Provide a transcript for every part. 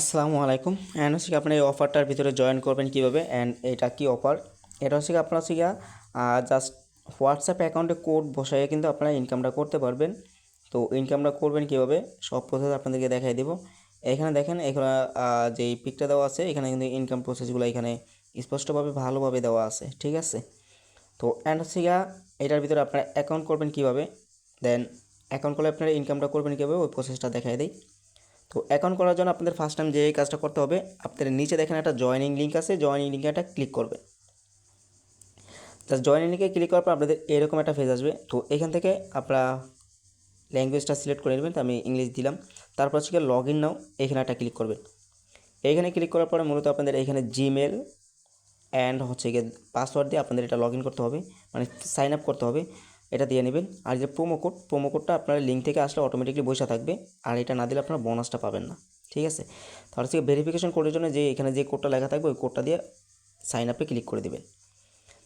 আসসালামু আলাইকুম। অ্যান্ড হচ্ছে কি আপনার এই অফারটার ভিতরে জয়েন করবেন কীভাবে অ্যান্ড এটা কি অফার এটা হচ্ছে আপনার হচ্ছে জাস্ট হোয়াটসঅ্যাপ অ্যাকাউন্টে কোড বসাইয়ে কিন্তু আপনারা ইনকামটা করতে পারবেন। তো ইনকামটা করবেন কীভাবে? সব প্রসেস আপনাদেরকে দেখাই দেবো। এখানে দেখেন, এখানে যেই পিকটা দেওয়া আছে, এখানে কিন্তু ইনকাম প্রসেসগুলো এখানে স্পষ্টভাবে ভালোভাবে দেওয়া আছে, ঠিক আছে? তো অ্যান্ড হচ্ছে এটার ভিতরে আপনারা অ্যাকাউন্ট করবেন কীভাবে? দেন অ্যাকাউন্ট করলে আপনারা ইনকামটা করবেন কীভাবে? ওই প্রসেসটা দেখাই দিই। তো অ্যাকাউন্ট করার জন্য আপনাদের ফার্স্ট টাইম যে এই কাজটা করতে হবে, আপনাদের নিচে দেখেন একটা জয়েনিং লিঙ্ক আছে জয়েনিং লিঙ্কে একটা ক্লিক করবে। জাস্ট জয়েনিং লিঙ্কে ক্লিক করার পর আপনাদের এরকম একটা ফেজ আসবে। তো এখান থেকে আপনারা ল্যাঙ্গুয়েজটা সিলেক্ট করে নেবেন, তো আমি ইংলিশ দিলাম। তারপর হচ্ছে লগ ইন নাও, এখানে একটা ক্লিক করবেন। এইখানে ক্লিক করার পরে মূলত আপনাদের এখানে জিমেল অ্যান্ড হচ্ছে গিয়ে পাসওয়ার্ড দিয়ে আপনাদের এটা লগ ইন করতে হবে। মানে সাইন আপ করতে হবে। এটা দিয়ে নেবেন। আর যে প্রোমো কোড প্রোমো কোডটা আপনার লিঙ্ক থেকে আসলে অটোমেটিকলি বসে থাকবে। আর এটা না দিলে আপনার বোনাসটা পাবেন না। ঠিক আছে? তাহলে থেকে ভেরিফিকেশন কোডের জন্য যে এখানে যে কোডটা লেখা থাকবে, ওই কোডটা দিয়ে সাইন আপে ক্লিক করে দেবেন।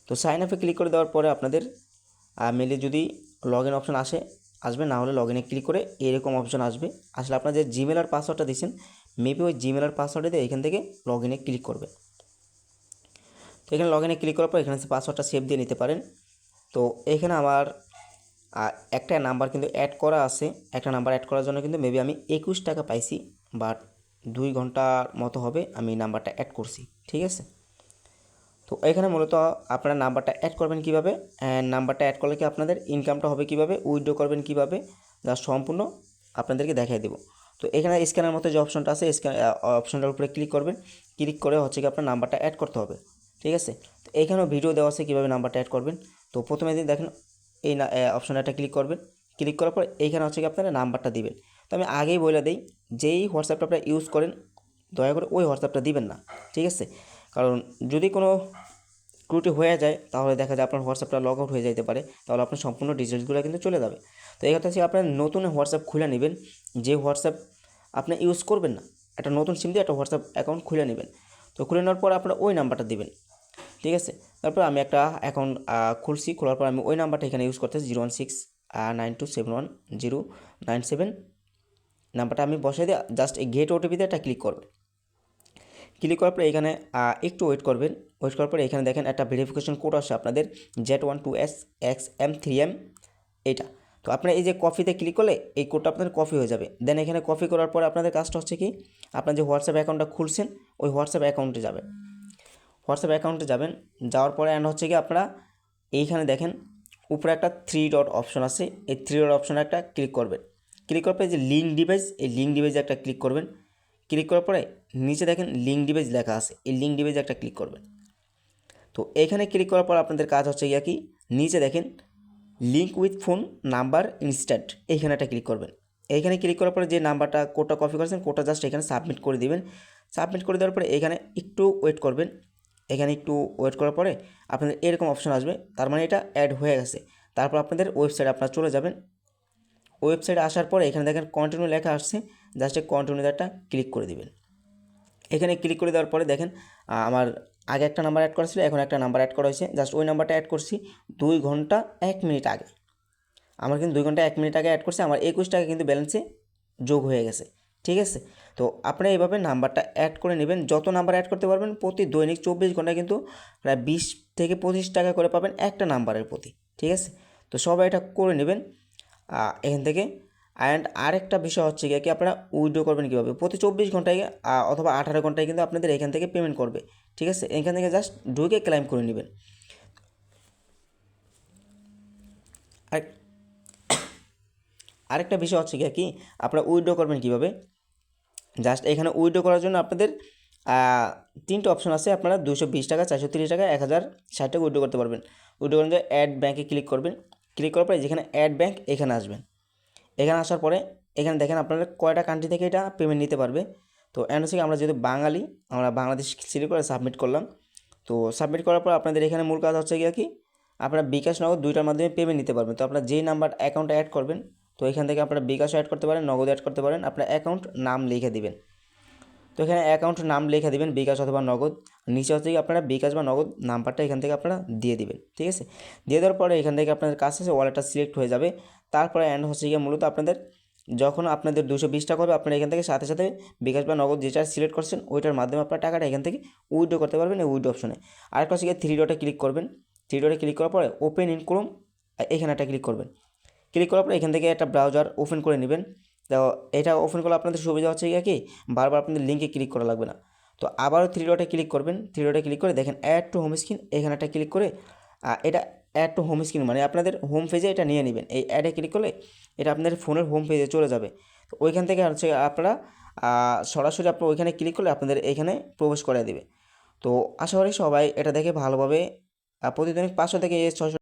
তো সাইন আপে ক্লিক করে দেওয়ার পরে আপনাদের মেলে যদি লগ ইন অপশন আসে, আসবে, না হলে লগ ইনে ক্লিক করে এরকম অপশন আসবে। আসলে আপনার যে জিমেল আর পাসওয়ার্ডটা দিচ্ছেন মেবি ওই জিমেল আর পাসওয়ার্ডে দিয়ে এখান থেকে লগ ইনে ক্লিক করবে তো এখানে লগ ইনে ক্লিক করার পর এখানে পাসওয়ার্ডটা সেভ দিয়ে নিতে পারেন। তো এখানে আমার একটা নাম্বার কিন্তু অ্যাড করা আছে। একটা নাম্বার অ্যাড করার জন্য কিন্তু মেবি আমি একুশ টাকা পাইছি বাট দুই ঘণ্টার মতো হবে আমি নাম্বারটা অ্যাড করছি, ঠিক আছে? তো এখানে মূলত আপনারা নাম্বারটা অ্যাড করবেন কীভাবে? অ্যান্ড নাম্বারটা অ্যাড করলে কি আপনাদের ইনকামটা হবে কীভাবে? উইথড্র করবেন কীভাবে? যা সম্পূর্ণ আপনাদেরকে দেখাই দেবো। তো এখানে স্ক্যানের মতো যে অপশনটা আছে স্ক্যান অপশনটার উপরে ক্লিক করবেন। ক্লিক করে হচ্ছে কি আপনার নাম্বারটা অ্যাড করতে হবে, ঠিক আছে? তো এইখানেও ভিডিও দেওয়া আছে কীভাবে নাম্বারটা অ্যাড করবেন। তো প্রথমে দিন দেখেন এই না অপশনে একটা ক্লিক করবেন। ক্লিক করার পর এইখানে হচ্ছে কি আপনারা নাম্বারটা দিবেন। তো আমি আগেই বলে দিই, যেই হোয়াটসঅ্যাপটা আপনারা ইউজ করেন, দয়া করে ওই হোয়াটসঅ্যাপটা দিবেন না, ঠিক আছে? কারণ যদি কোনো ত্রুটি হয়ে যায়, তাহলে দেখা যায় আপনার হোয়াটসঅ্যাপটা লগ আউট হয়ে যেতে পারে, তাহলে আপনার সম্পূর্ণ ডিটেলসগুলো কিন্তু চলে যাবে। তো এই কথা হচ্ছে আপনার নতুন হোয়াটসঅ্যাপ খুলে নেবেন, যে হোয়াটসঅ্যাপ আপনি ইউজ করবেন না, একটা নতুন সিম দিয়ে একটা হোয়াটসঅ্যাপ অ্যাকাউন্ট খুলে নেবেন। তো খুলে নেওয়ার পর আপনারা ওই নাম্বারটা দিবেন। ঠিক আছে? তারপর আমি একটা অ্যাকাউন্ট খুলছি, খোলার পর আমি ওই নাম্বারটা এখানে ইউজ করতেছি zero one six nine two seven one zero nine seven নাম্বারটা আমি বসাই দিয়ে জাস্ট এই গেট ওটিপিতে একটা ক্লিক করবেন ক্লিক করার পরে এখানে একটু ওয়েট করবেন। ওয়েট করার পরে এখানে দেখেন একটা ভেরিফিকেশন কোড আসে আপনাদের Z one two S X M three M এটা তো আপনার এই যে কফিতে ক্লিক করলে এই কোডটা আপনাদের কপি হয়ে যাবে। দেন এখানে কপি করার পরে আপনাদের কাজটা হচ্ছে কি, আপনার যে হোয়াটসঅ্যাপ অ্যাকাউন্টটা খুলছেন, ওই হোয়াটসঅ্যাপ অ্যাকাউন্টে যাবেন। হোয়াটসঅ্যাপ অ্যাকাউন্টে যাবেন, যাওয়ার পরে অ্যান্ড হচ্ছে কি আপনারা এইখানে দেখেন, উপরে একটা থ্রি ডট অপশন আছে, এই থ্রি ডট অপশনে একটা ক্লিক করবেন। ক্লিক করার পরে যে লিঙ্ক ডিভাইস এই লিঙ্ক ডিভাইসে একটা ক্লিক করবেন। ক্লিক করার পরে নিচে দেখেন লিঙ্ক ডিভাইস লেখা আছে, এই লিঙ্ক ডিভাইসে একটা ক্লিক করবেন। তো এখানে ক্লিক করার পর আপনাদের কাজ হচ্ছে গিয়া কি, নিচে দেখেন link with phone number instant এইখানে একটা ক্লিক করবেন। এইখানে ক্লিক করার পরে যে নাম্বারটা কোডটা কপি করেছেন কোডটা জাস্ট এখানে সাবমিট করে দিবেন। সাবমিট করে দেওয়ার পরে এখানে একটু ওয়েট করবেন। এখানে একটু ওয়েট করার পরে আপনাদের এরকম অপশন আসবে। তার মানে এটা অ্যাড হয়ে গেছে। তারপর আপনাদের ওয়েবসাইট আপনারা চলে যাবেন। ওয়েবসাইটে আসার পরে এখানে দেখেন কন্টিনিউ লেখা আসছে। জাস্ট কন্টিনিউতে একটা ক্লিক করে দিবেন। এখানে ক্লিক করে দেওয়ার পরে দেখেন আমার আগে একটা নাম্বার অ্যাড করা ছিল, এখন একটা নাম্বার অ্যাড করা হয়েছে। জাস্ট ওই নাম্বারটা অ্যাড করছি দুই ঘণ্টা এক মিনিট আগে। আমার কিন্তু দুই ঘণ্টা এক মিনিট আগে অ্যাড করছি। আমার একুশ টাকা কিন্তু ব্যালেন্সে যোগ হয়ে গেছে। ঠিক আছে? তো আপনারা এইভাবে নাম্বারটা অ্যাড করে নেবেন। যত নাম্বার অ্যাড করতে পারবেন, প্রতি দৈনিক চব্বিশ ঘন্টায় কিন্তু প্রায় বিশ থেকে পঁচিশ টাকা করে পাবেন একটা নাম্বারের প্রতি। ঠিক আছে? তো সবাই এটা করে নেবেন। এখান থেকে। অ্যান্ড আরেকটা বিষয় হচ্ছে গিয়ে কি আপনারা উইড্রো করবেন কীভাবে? প্রতি চব্বিশ ঘন্টায় অথবা আঠারো ঘন্টায় কিন্তু আপনাদের এখান থেকে পেমেন্ট করবে। ঠিক আছে? এখান থেকে জাস্ট ঢুকে ক্লাইম করে নেবেন। আর আরেকটা বিষয় হচ্ছে কি, আপনারা উইড্রো করবেন কীভাবে? জাস্ট এখানে উইড্রো করার জন্য আপনাদের তিনটে অপশন আছে। আপনারা দুশো বিশ টাকা, চারশো তিরিশ টাকা, এক হাজার ষাট টাকা উইড্রো করতে পারবেন। উইড্রো করার জন্য অ্যাড ব্যাঙ্কে ক্লিক করবেন। ক্লিক করার পরে যেখানে অ্যাড ব্যাঙ্ক এখানে আসবেন। এখানে আসার পরে, এখানে দেখেন আপনারা কয়টা কান্ট্রি থেকে এটা পেমেন্ট নিতে পারবে। তো কি আমরা যেহেতু বাঙালি, আমরা বাংলাদেশ সিলেক্ট করে সাবমিট করলাম। তো সাবমিট করার পর আপনাদের এখানে মূল কাজ হচ্ছে কি, আপনারা বিকাশ নগদ দুইটার মাধ্যমে পেমেন্ট নিতে পারবেন। তো আপনারা যেই নাম্বার অ্যাকাউন্টে অ্যাড করবেন তো এখান থেকে আপনারা বিকাশও অ্যাড করতে পারেন, নগদ অ্যাড করতে পারেন, আপনার অ্যাকাউন্ট নাম লিখে দিবেন। তো এখানে অ্যাকাউন্ট নাম লিখে দিবেন, বিকাশ অথবা নগদ। নিচে হচ্ছে আপনারা বিকাশ বা নগদ নাম্বারটা এখান থেকে আপনারা দিয়ে দিবেন, ঠিক আছে? দিয়ে দেওয়ার পরে এখান থেকে আপনাদের কাছে আছে ওয়ালেটটা সিলেক্ট হয়ে যাবে। তারপরে অ্যান্ড হচ্ছে গিয়ে মূলত আপনাদের যখন আপনাদের দুশো বিশ টাকা হবে আপনারা এখান থেকে সাথে সাথে বিকাশ বা নগদ যেটা সিলেক্ট করছেন, ওইটার মাধ্যমে আপনার টাকাটা এখান থেকে উইথড্র করতে পারবেন এই উইথড্র অপশনে আরেকটা হচ্ছে গিয়ে থ্রি ডটে ক্লিক করবেন। থ্রি ডটে ক্লিক করার পরে ওপেন ইন ক্রোম এখানে একটা ক্লিক করবেন। ক্লিক করার পরে এখান থেকে একটা ব্রাউজার ওপেন করে নেবেন। তো এটা ওপেন করলে আপনাদের সুবিধা হচ্ছে কি? বারবার আপনাদের লিঙ্কে ক্লিক করা লাগবে না। তো আবারও থ্রি ডটে ক্লিক করবেন। থ্রি ডটে ক্লিক করে দেখেন অ্যাড টু হোম স্ক্রিন এখানে একটা ক্লিক করে এটা অ্যাড টু হোম স্ক্রিন মানে আপনাদের হোম পেজে এটা নিয়ে নেবেন। এই অ্যাডে ক্লিক করলে এটা আপনাদের ফোনের হোম পেজে চলে যাবে। তো ওইখান থেকে হচ্ছে আপনারা সরাসরি আপনার ওইখানে ক্লিক করলে আপনাদের এখানে প্রবেশ করে দেবে। তো আশা করি সবাই এটা দেখে ভালোভাবে প্রতিদিন পাঁচশো থেকে ছশো